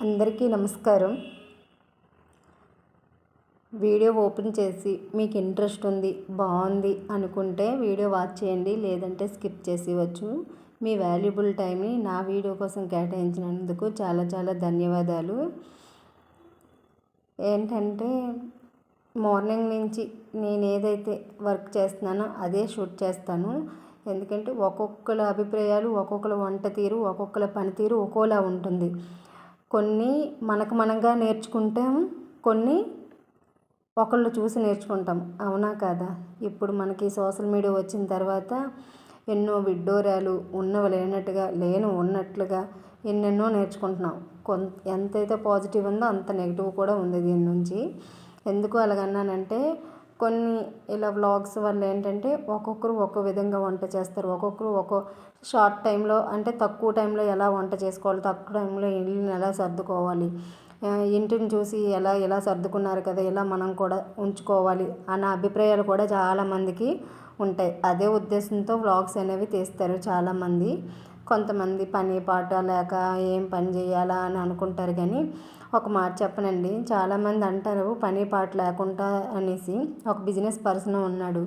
అందరికీ నమస్కారం. Video open చేసి మీకు ఇంట్రెస్ట్ ఉంది బాగుంది అనుకుంటే వీడియో వాచ్ చేయండి లేదంటే స్కిప్ చేసేవచ్చు మీ వాల్యుబుల్ టైంని నా వీడియో కోసం కేటాయించినందుకు చాలా చాలా ధన్యవాదాలు. ఏంటంటే మార్నింగ్ నుంచి నేను ఏదైతే వర్క్ చేస్తున్నానో అదే షూట్ చేస్తాను. ఎందుకంటే ఒక్కొక్కల అభిప్రాయాలు ఒక్కొక్కల వంట తీరు ఒక్కొక్కల పనితీరు ఒక్కోలా ఉంటుంది. కొన్ని మనకు మనంగా నేర్చుకుంటాం కొన్ని ఒకళ్ళు చూసి నేర్చుకుంటాం. అవునా కాదా? ఇప్పుడు మనకి సోషల్ మీడియా వచ్చిన తర్వాత ఎన్నో విడ్డూరాలు ఉన్నవి లేనట్టుగా లేను ఉన్నట్లుగా ఎన్నెన్నో నేర్చుకుంటున్నాం. కొంత ఎంతైతే పాజిటివ్ ఉందో అంత నెగిటివ్ కూడా ఉంది దీని నుంచి. ఎందుకు అలాగన్నానంటే కొన్ని ఇలా వ్లాగ్స్ వల్ల ఏంటంటే ఒక్కొక్కరు ఒక్కో విధంగా వంట చేస్తారు. ఒక్కొక్కరు ఒక్కో షార్ట్ టైంలో అంటే తక్కువ టైంలో ఎలా వంట చేసుకోవాలి తక్కువ టైంలో ఇల్లుని ఎలా సర్దుకోవాలి ఇంటిని చూసి ఎలా ఎలా సర్దుకున్నారు కదా ఇలా మనం కూడా ఉంచుకోవాలి అన్న అభిప్రాయాలు కూడా చాలామందికి ఉంటాయి. అదే ఉద్దేశంతో వ్లాగ్స్ అనేవి తీస్తారు చాలామంది. కొంతమంది పని పాట లేక ఏం పని చేయాలా అని అనుకుంటారు కానీ ఒక మాట చెప్పనండి. చాలామంది అంటారు పని పాట లేకుండా అనేసి. ఒక బిజినెస్ పర్సన్ ఉన్నాడు.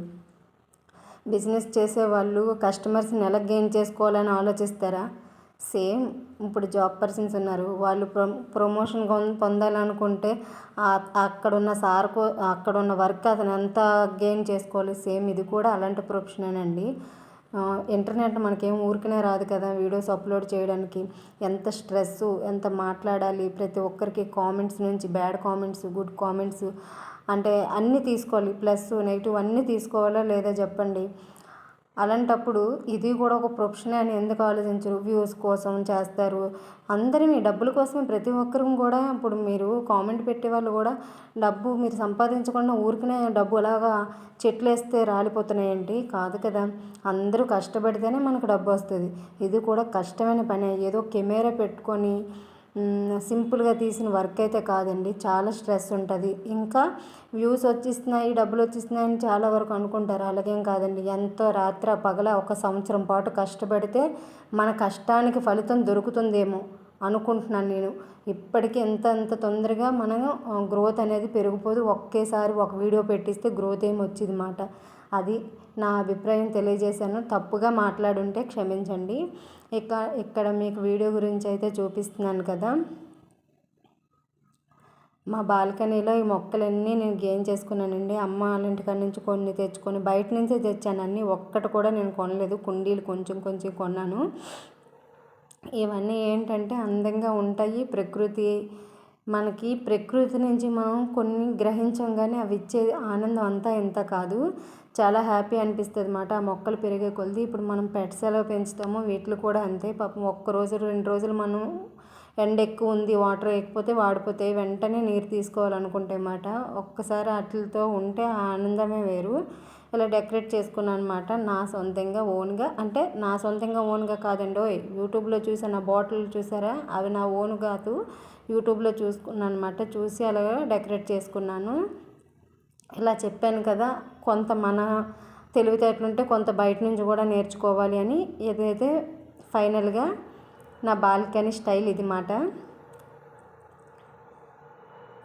బిజినెస్ చేసే వాళ్ళు కస్టమర్స్ని ఎలా గెయిన్ చేసుకోవాలని ఆలోచిస్తారా? సేమ్ ఇప్పుడు జాబ్ పర్సన్స్ ఉన్నారు. వాళ్ళు ప్రో ప్రమోషన్ పొందాలనుకుంటే అక్కడున్న సార్కు అక్కడున్న వర్క్ అతను ఎంత గెయిన్ చేసుకోవాలి. సేమ్ ఇది కూడా అలాంటి ప్రొఫెషనేనండి. ఇంటర్నెట్ మనకేం ఊరికనే రాదు కదా వీడియోస్ అప్లోడ్ చేయడానికి. ఎంత స్ట్రెస్ ఎంత మాట్లాడాలి ప్రతి ఒక్కరికి కామెంట్స్ నుంచి బ్యాడ్ కామెంట్స్ గుడ్ కామెంట్స్. అంటే అన్నీ తీసుకోవాలి ప్లస్ నెగిటివ్ అన్నీ తీసుకోవాలా లేదా చెప్పండి? అలాంటప్పుడు ఇది కూడా ఒక ప్రొఫెషన్ అని ఎందుకు ఆలోచించరు? వ్యూస్ కోసం చేస్తారు. అందరూ మీ డబ్బుల కోసమే ప్రతి ఒక్కరు కూడా ఇప్పుడు మీరు కామెంట్ పెట్టే వాళ్ళు కూడా డబ్బు మీరు సంపాదించకుండా ఊరికనే డబ్బు అలాగా చెట్లు వేస్తే రాలిపోతున్నాయండి. కాదు కదా. అందరూ కష్టపడితేనే మనకు డబ్బు వస్తుంది. ఇది కూడా కష్టమైన పని. ఏదో కెమెరా పెట్టుకొని సింపుల్గా తీసిన వర్క్ అయితే కాదండి. చాలా స్ట్రెస్ ఉంటుంది. ఇంకా వ్యూస్ వచ్చిస్తున్నాయి డబ్బులు వచ్చిస్తున్నాయని చాలా వరకు అనుకుంటారు. అలాగేం కాదండి. ఎంతో రాత్ర పగల ఒక సంవత్సరం పాటు కష్టపడితే మన కష్టానికి ఫలితం దొరుకుతుందేమో అనుకుంటున్నాను నేను. ఇప్పటికీ ఎంత అంత తొందరగా మనం గ్రోత్ అనేది పెరిగిపోదు. ఒకేసారి ఒక వీడియో పెట్టిస్తే గ్రోత్ ఏమి వచ్చింది మాట. అది నా అభిప్రాయం తెలియజేశాను. తప్పుగా మాట్లాడుంటే క్షమించండి. ఇక ఇక్కడ మీకు వీడియో గురించి అయితే చూపిస్తున్నాను కదా. మా బాల్కనీలో ఈ మొక్కలన్నీ నేను గేమ్ చేసుకున్నానండి. అమ్మ వాళ్ళ ఇంటికాడ నుంచి కొన్ని తెచ్చుకొని బయట నుంచే తెచ్చాను. అన్నీ ఒక్కటి కూడా నేను కొనలేదు. కుండీలు కొంచెం కొంచెం కొన్నాను. ఇవన్నీ ఏంటంటే అందంగా ఉంటాయి. ప్రకృతి మనకి ప్రకృతి నుంచి మనం కొన్ని గ్రహించం కానీ అవి ఇచ్చే ఆనందం అంతా ఇంత కాదు. చాలా హ్యాపీ అనిపిస్తుంది అన్నమాట. ఆ మొక్కలు పెరిగే కొలది ఇప్పుడు మనం పెట్స్ ఎలా పెంచుతామో వీటిలో కూడా అంతే. పాపం ఒక్క రోజు రెండు రోజులు మనం ఎండ ఎక్కువ ఉంది వాటర్ వేయకపోతే వాడిపోతాయి వెంటనే నీరు తీసుకోవాలనుకుంటే అన్నమాట. ఒక్కసారి వాటితో ఉంటే ఆ ఆనందమే వేరు. ఇలా డెకరేట్ చేసుకున్నాను అనమాట నా సొంతంగా ఓన్గా అంటే నా సొంతంగా ఓన్గా కాదండి యూట్యూబ్లో చూసా నా బాటిల్ చూసారా? అవి నా ఓన్ కాదు. యూట్యూబ్లో చూసుకున్నాను అనమాట చూసి అలాగా డెకరేట్ చేసుకున్నాను. ఇలా చెప్పాను కదా కొంత మన తెలివితేటలుంటే కొంత బయట నుంచి కూడా నేర్చుకోవాలి అని. ఏదైతే ఫైనల్గా నా బాల్కనీ స్టైల్ ఇది మాట.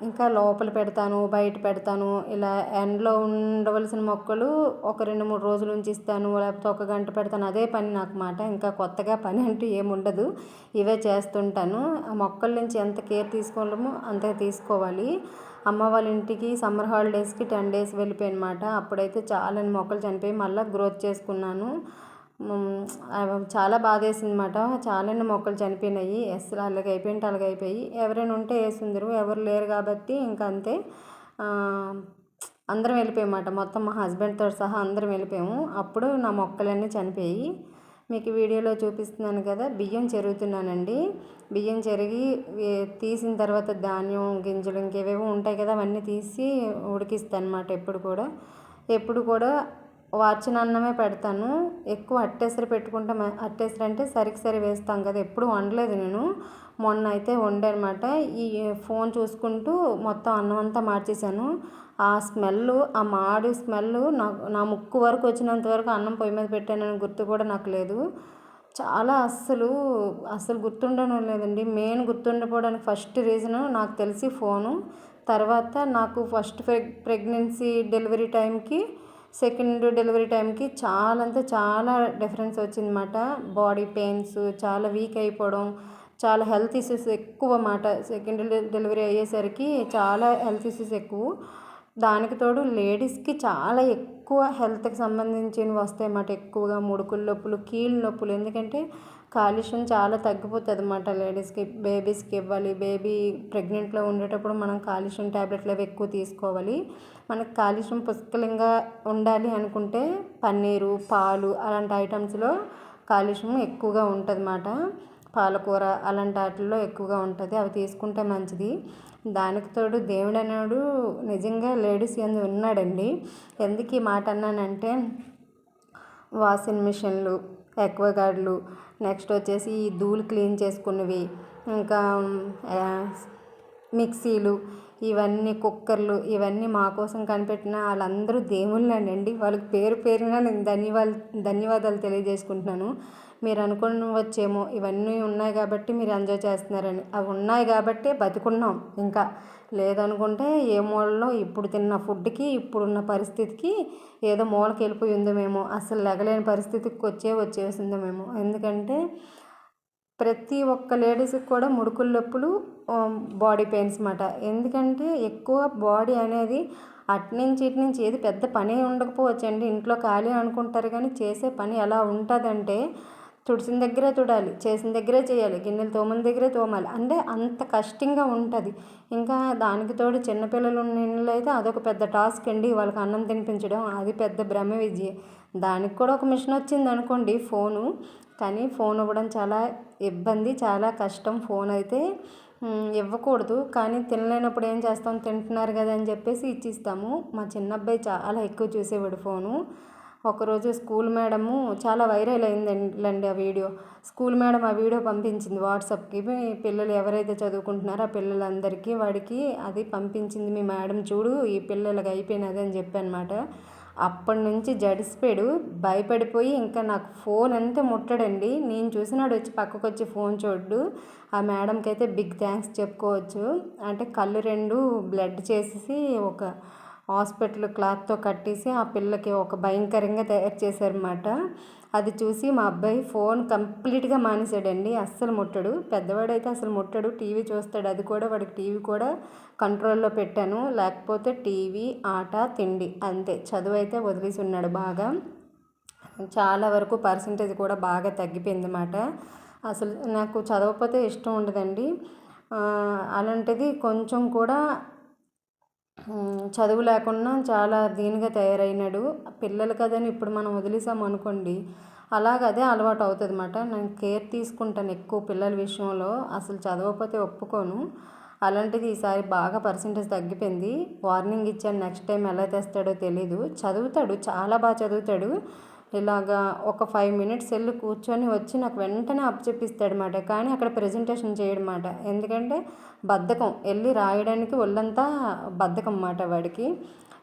ఇంకా లోపల పెడతాను బయట పెడతాను. ఇలా ఎండలో ఉండవలసిన మొక్కలు ఒక రెండు మూడు రోజులు ఉంచిస్తాను. లేకపోతే ఒక గంట పెడతాను. అదే పని నాకు మాట. ఇంకా కొత్తగా పని అంటూ ఏముండదు ఇవే చేస్తుంటాను. ఆ మొక్కల నుంచి ఎంత కేర్ తీసుకోవాలమో అంతే తీసుకోవాలి. అమ్మ వాళ్ళ ఇంటికి సమ్మర్ హాలిడేస్కి టెన్ డేస్ వెళ్ళిపోయానమాట అప్పుడైతే చాలా మొక్కలు చనిపోయి మళ్ళీ గ్రోత్ చేసుకున్నాను. చాలా బాధ వేసిందన్నమాట చాలానే మొక్కలు చనిపోయినాయి. అసలు అలాగ అయిపోయింటే అలాగ అయిపోయి. ఎవరైనా ఉంటే వేసిందరు ఎవరు లేరు కాబట్టి ఇంకా అంతే. అందరం వెళ్ళిపోయామాట మొత్తం మా హస్బెండ్తో సహా అందరం వెళ్ళిపోయాము. అప్పుడు నా మొక్కలన్నీ చనిపోయి మీకు వీడియోలో చూపిస్తున్నాను కదా బియ్యం చెరుగుతున్నానండి. బియ్యం చెరిగి తీసిన తర్వాత ధాన్యం గింజలు ఇంకేవేవో ఉంటాయి కదా అవన్నీ తీసి ఉడికిస్తాను అనమాట ఎప్పుడు కూడా. ఎప్పుడు కూడా వార్చిన అన్నమే పెడతాను. ఎక్కువ అట్టేసరి పెట్టుకుంటే అట్టేసరి అంటే సరికి సరి వేస్తాం కదా ఎప్పుడు వండలేదు నేను. మొన్న అయితే వండనమాట. ఈ ఫోన్ చూసుకుంటూ మొత్తం అన్నం అంతా మార్చేసాను ఆ స్మెల్ ఆ మాడి స్మెల్ నాకు నా ముక్కు వరకు వచ్చినంత వరకు అన్నం పొయ్యి మీద పెట్టానని గుర్తు కూడా నాకు లేదు. చాలా అస్సలు అస్సలు గుర్తుండడం లేదండి. మెయిన్ గుర్తుండిపోవడానికి ఫస్ట్ రీజను నాకు తెలిసి ఫోను. తర్వాత నాకు ఫస్ట్ ప్రెగ్నెన్సీ డెలివరీ టైంకి సెకండ్ డెలివరీ టైంకి చాలా అంటే చాలా డిఫరెన్స్ వచ్చిందన్నమాట. బాడీ పెయిన్స్ చాలా వీక్ అయిపోవడం చాలా హెల్త్ ఇష్యూస్ ఎక్కువ అన్నమాట. సెకండ్ డెలివరీ అయ్యేసరికి చాలా హెల్త్ ఇష్యూస్ ఎక్కువ. దానికి తోడు లేడీస్కి చాలా ఎక్కువ హెల్త్కి సంబంధించినవి వస్తాయి అన్నమాట ఎక్కువగా. ముడుకుల నొప్పులు కీళ్ళ నొప్పులు. ఎందుకంటే కాలుష్యం చాలా తగ్గిపోతుంది అన్నమాట లేడీస్కి బేబీస్కి ఇవ్వాలి. బేబీ ప్రెగ్నెంట్లో ఉండేటప్పుడు మనం కాలుష్యం ట్యాబ్లెట్లు అవి ఎక్కువ తీసుకోవాలి. మనకు కాలుష్యం పుష్కలంగా ఉండాలి అనుకుంటే పన్నీరు పాలు అలాంటి ఐటమ్స్లో కాలుష్యం ఎక్కువగా ఉంటుంది అన్నమాట పాలకూర అలాంటి వాటిల్లో ఎక్కువగా ఉంటుంది. అవి తీసుకుంటే మంచిది. దానికి తోడు దేవుడు అనేవాడు నిజంగా లేడీస్ ఎందు ఉన్నాడండి. ఎందుకు ఈ మాట అన్నానంటే వాషింగ్ మిషన్లు ఎక్వగార్డ్లు నెక్స్ట్ వచ్చేసి ఈ ధూళి క్లీన్ చేసుకున్నవి. ఇంకా మిక్సీలు ఇవన్నీ కుక్కర్లు ఇవన్నీ మా కోసం కనిపెట్టిన వాళ్ళందరూ దేవుళ్ళేనండి. వాళ్ళకి పేరు పేరున నేను ధన్యవాదాలు ధన్యవాదాలు తెలియజేసుకుంటున్నాను. మీరు అనుకోవచ్చేమో ఇవన్నీ ఉన్నాయి కాబట్టి మీరు ఎంజాయ్ చేస్తున్నారని. అవి ఉన్నాయి కాబట్టే బతికున్నాం. ఇంకా లేదనుకుంటే ఏ మూలలో ఇప్పుడు తిన్న ఫుడ్కి ఇప్పుడున్న పరిస్థితికి ఏదో మూలకి వెళ్ళిపోయి మేము అసలు లెగలేని పరిస్థితికి వచ్చే వచ్చేసిందో మేము ఎందుకంటే ప్రతి ఒక్క లేడీస్కి కూడా ముడుకుల నొప్పులు బాడీ పెయిన్స్ అన్నమాట ఎందుకంటే ఎక్కువ బాడీ అనేది అట్నుంచి ఇటు నుంచి ఏది పెద్ద పని ఉండకపోవచ్చండి. ఇంట్లో ఖాళీ అనుకుంటారు కానీ చేసే పని ఎలా ఉంటుందంటే తుడిసిన దగ్గరే తుడాలి చేసిన దగ్గరే చేయాలి గిన్నెలు తోమని దగ్గరే తోమాలి. అంటే అంత కష్టంగా ఉంటుంది. ఇంకా దానికి తోడు చిన్నపిల్లలు ఉన్న ఇళ్ళు అయితే అదొక పెద్ద టాస్క్ అండి. వాళ్ళకి అన్నం తినిపించడం అది పెద్ద భ్రమ విద్య దానికి కూడా ఒక మిషన్ వచ్చింది అనుకోండి ఫోను. కానీ ఫోన్ ఇవ్వడం చాలా ఇబ్బంది చాలా కష్టం. ఫోన్ అయితే ఇవ్వకూడదు. కానీ తినలేనప్పుడు ఏం చేస్తాం? తింటున్నారు కదా అని చెప్పేసి ఇచ్చిస్తాము. మా చిన్న అబ్బాయి చాలా ఎక్కువ చూసేవాడు ఫోను. ఒకరోజు స్కూల్ మేడము చాలా వైరల్ అయిందండి ఆ వీడియో. స్కూల్ మేడం ఆ వీడియో పంపించింది వాట్సాప్కి. పిల్లలు ఎవరైతే చదువుకుంటున్నారో ఆ పిల్లలందరికీ వాడికి అది పంపించింది మీ మేడం చూడు ఈ పిల్లలకి అయిపోయినది అని చెప్పనమాట అప్పటి నుంచి జడిసిపోయాడు భయపడిపోయి ఇంకా నాకు ఫోన్ అంతే ముట్టడండి. నేను చూసినాడు వచ్చి పక్కకు వచ్చి ఫోన్ చూడ్డు ఆ మేడంకి అయితే బిగ్ థ్యాంక్స్ చెప్పుకోవచ్చు. అంటే కళ్ళు రెండు బ్లడ్ చేసేసి ఒక హాస్పిటల్ క్లాత్తో కట్టేసి ఆ పిల్లకి ఒక భయంకరంగా తయారు చేశారన్నమాట. అది చూసి మా అబ్బాయి ఫోన్ కంప్లీట్గా మానేశాడండి. అస్సలు ముట్టడు. పెద్దవాడైతే అసలు ముట్టడు. టీవీ చూస్తాడు. అది కూడా వాడికి టీవీ కూడా కంట్రోల్లో పెట్టాను. లేకపోతే టీవీ ఆట తిండి అంతే. చదువు అయితే వదిలేసి ఉన్నాడు బాగా. చాలా వరకు పర్సంటేజ్ కూడా బాగా తగ్గిపోయింది అన్నమాట అసలు నాకు చదవకపోతే ఇష్టం ఉండదండి. అలాంటిది కొంచెం కూడా చదువు లేకుండా చాలా దీనిగా తయారైనాడు. పిల్లలు కదని ఇప్పుడు మనం వదిలేసాం అనుకోండి అలాగ అదే అలవాటు అవుతుంది అన్నమాట నేను కేర్ తీసుకుంటాను ఎక్కువ పిల్లల విషయంలో అసలు చదవకపోతే ఒప్పుకోను. అలాంటిది ఈసారి బాగా పర్సంటేజ్ తగ్గిపోయింది. వార్నింగ్ ఇచ్చాను నెక్స్ట్ టైం ఎలా తెస్తాడో తెలీదు. చదువుతాడు చాలా బాగా చదువుతాడు. ఇలాగా ఒక ఫైవ్ మినిట్స్ వెళ్ళి కూర్చొని వచ్చి నాకు వెంటనే అప్పచెప్పిస్తాడనమాట కానీ అక్కడ ప్రజెంటేషన్ చేయడమాట. ఎందుకంటే బద్ధకం. వెళ్ళి రాయడానికి ఒళ్ళంతా బద్ధకం అన్నమాట వాడికి.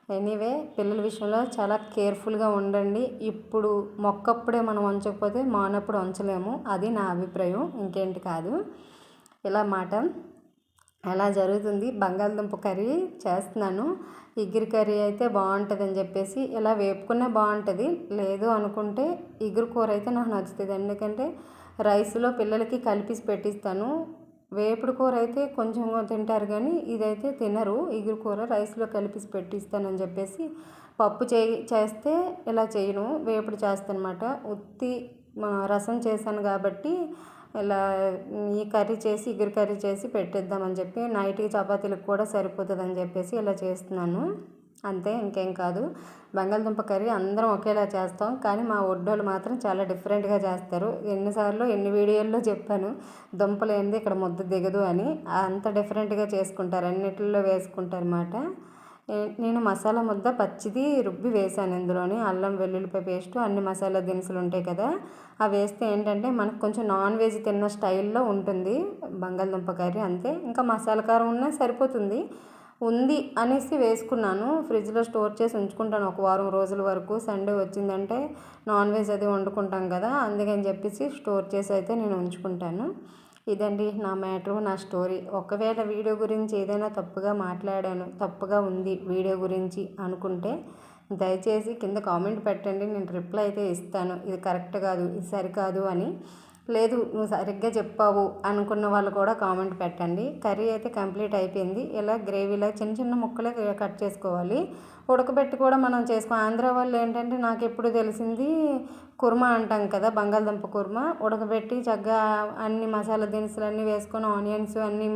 ఎనీవే పిల్లల విషయంలో చాలా కేర్ఫుల్గా ఉండండి. ఇప్పుడు మొక్కప్పుడే మనం వంచకపోతే మానప్పుడు వంచలేము అది నా అభిప్రాయం. ఇంకేంటి కాదు. ఇలా మాట. అలా జరుగుతుంది. బంగాళదుంప కర్రీ చేస్తున్నాను. ఇగురు కర్రీ అయితే బాగుంటుంది అని చెప్పేసి ఇలా వేపుకునే బాగుంటుంది. లేదు అనుకుంటే ఇగురు కూర అయితే నాకు నచ్చుతుంది. ఎందుకంటే రైస్లో పిల్లలకి కలిపి పెట్టిస్తాను. వేపుడు కూర అయితే కొంచెం తింటారు కానీ ఇదైతే తినరు. ఇగురు కూర రైస్లో కలిపి పెట్టిస్తానని చెప్పేసి పప్పు చే చేస్తే ఇలా చేయను. వేపుడు చేస్తాను అనమాట ఉత్తి రసం చేశాను కాబట్టి ఇలా ఈ కర్రీ చేసి ఇగురు కర్రీ చేసి పెట్టేద్దామని చెప్పి నైట్కి చపాతీలకు కూడా సరిపోతుందని చెప్పేసి ఇలా చేస్తున్నాను. అంతే ఇంకేం కాదు. బంగాళదుంప కర్రీ అందరం ఒకేలా చేస్తాం. కానీ మా ఒడ్డోళ్ళు మాత్రం చాలా డిఫరెంట్గా చేస్తారు. ఎన్నిసార్లు ఎన్ని వీడియోల్లో చెప్పాను దుంపలు ఏంది ఇక్కడ ముద్ద దిగదు అని అంత డిఫరెంట్గా చేసుకుంటారు. అన్నిటిలో వేసుకుంటారు అన్నమాట. నేను మసాలా ముద్ద పచ్చిది రుబ్బి వేసాను ఇందులోని. అల్లం వెల్లుల్లిపాయ పేస్ట్ అన్ని మసాలా దినుసులు ఉంటాయి కదా. అవి వేస్తే ఏంటంటే మనకు కొంచెం నాన్ వెజ్ తిన్న స్టైల్లో ఉంటుంది. బంగాళదుంప కర్రీ అంతే. ఇంకా మసాలా కారం ఉన్నా సరిపోతుంది. ఉంది అనేసి వేసుకున్నాను. ఫ్రిడ్జ్లో స్టోర్ చేసి ఉంచుకుంటాను. ఒక వారం రోజుల వరకు సండే వచ్చిందంటే నాన్ వెజ్ అది వండుకుంటాం కదా. అందుకని చెప్పేసి స్టోర్ చేసి అయితే నేను ఉంచుకుంటాను. ఇదండి నా మ్యాటరు నా స్టోరీ. ఒకవేళ వీడియో గురించి ఏదైనా తప్పుగా మాట్లాడాను తప్పుగా ఉంది వీడియో గురించి అనుకుంటే దయచేసి కింద కామెంట్ పెట్టండి. నేను రిప్లై అయితే ఇస్తాను. ఇది కరెక్ట్ కాదు ఇది సరికాదు అని లేదు నువ్వు సరిగ్గా చెప్పావు అనుకున్న వాళ్ళు కూడా కామెంట్ పెట్టండి. కర్రీ అయితే కంప్లీట్ అయిపోయింది. ఇలా గ్రేవీలా చిన్న చిన్న ముక్కలే కట్ చేసుకోవాలి. ఉడకబెట్టి కూడా మనం చేసుకో ఆంధ్ర వాళ్ళు ఏంటంటే నాకు ఎప్పుడు తెలిసింది కుర్మా అంటాం కదా బంగాళదుంప కుర్మా. ఉడకబెట్టి చక్కగా అన్ని మసాలా దినుసులు అన్నీ వేసుకొని ఆనియన్స్ అన్నీ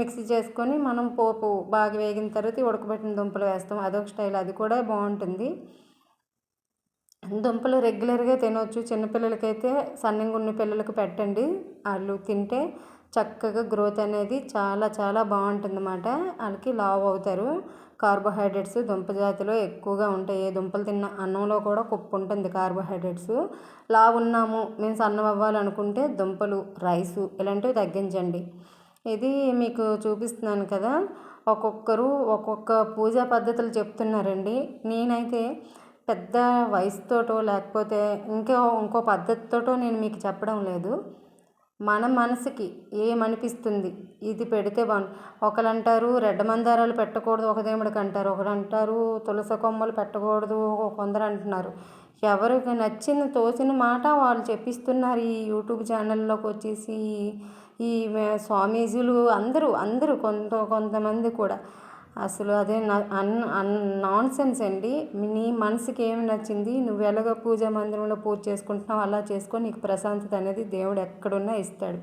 మిక్సీ చేసుకొని మనం పోపు బాగా వేగిన తర్వాత ఉడకబెట్టిన దుంపలు వేస్తాం. అదొక స్టైల్ అది కూడా బాగుంటుంది. దుంపలు రెగ్యులర్గా తినవచ్చు చిన్నపిల్లలకైతే సన్నగా ఉన్న పిల్లలకు పెట్టండి. వాళ్ళు తింటే చక్కగా గ్రోత్ అనేది చాలా చాలా బాగుంటుంది అన్నమాట వాళ్ళకి లావ్ అవుతారు. కార్బోహైడ్రేట్స్ దుంప జాతిలో ఎక్కువగా ఉంటాయి. ఏ దుంపలు తిన్న అన్నంలో కూడా కుప్పు ఉంటుంది కార్బోహైడ్రేట్స్. లావు ఉన్నాము మేము సన్నం అవ్వాలనుకుంటే దుంపలు రైసు ఇలాంటివి తగ్గించండి. ఇది మీకు చూపిస్తున్నాను కదా. ఒక్కొక్కరు ఒక్కొక్క పూజా పద్ధతులు చెప్తున్నారండి. నేనైతే పెద్ద వయసుతోటో లేకపోతే ఇంకో ఇంకో పద్ధతితోటో నేను మీకు చెప్పడం లేదు. మన మనసుకి ఏమనిపిస్తుంది? ఇది పెడితే బాగుంది ఒకరు అంటారు రెడ్డ మందారాలు పెట్టకూడదు ఒక దేవుడికి అంటారు. ఒకరు అంటారు తులసి కొమ్మలు పెట్టకూడదు కొందరు అంటున్నారు. ఎవరికి నచ్చిన తోచిన మాట వాళ్ళు చెప్పిస్తున్నారు ఈ యూట్యూబ్ ఛానల్లోకి వచ్చేసి. ఈ స్వామీజీలు అందరూ అందరూ కొంత కొంతమంది కూడా. అసలు అదే అన్ అన్ నాన్ సెన్స్ అండి నీ మనసుకి ఏమి నచ్చింది? నువ్వు ఎలాగ పూజా మందిరంలో పూజ చేసుకుంటున్నావు అలా చేసుకొని నీకు ప్రశాంతత అనేది దేవుడు ఎక్కడున్నా ఇస్తాడు.